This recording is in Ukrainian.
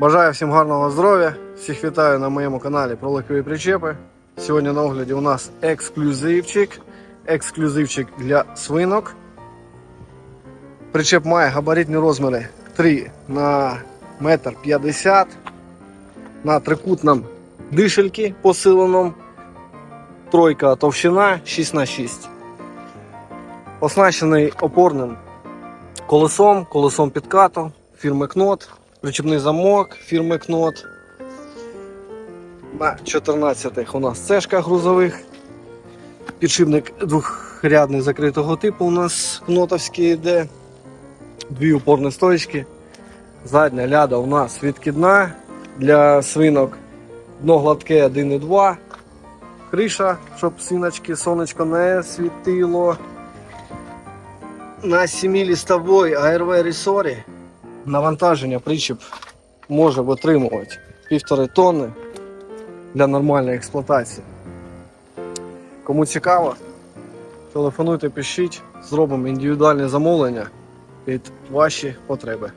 Бажаю всім гарного здоров'я. Всіх вітаю на моєму каналі про легкові причепи. Сьогодні на огляді у нас ексклюзивчик. Ексклюзивчик для свинок. Причеп має габаритні розміри 3 на метр 50 на трикутному дишельки посиленому. Тройка товщина 6 на 6 Оснащений опорним колесом, колесом підкату фірми Кнот, причепний замок фірми Кнот. На 14-х у нас цешка грузових. Підшипник двохрядний закритого типу у нас кнотовський йде. Дві опорні стоечки. Задня ляда у нас відкидна для свинок. Дно гладке 1,2. Криша, щоб свиночки сонечко не світило. На 7-лістовій ARV ресорі навантаження причіп може витримувати півтори тонни для нормальної експлуатації. Кому цікаво, телефонуйте, пишіть, зробимо індивідуальне замовлення під ваші потреби.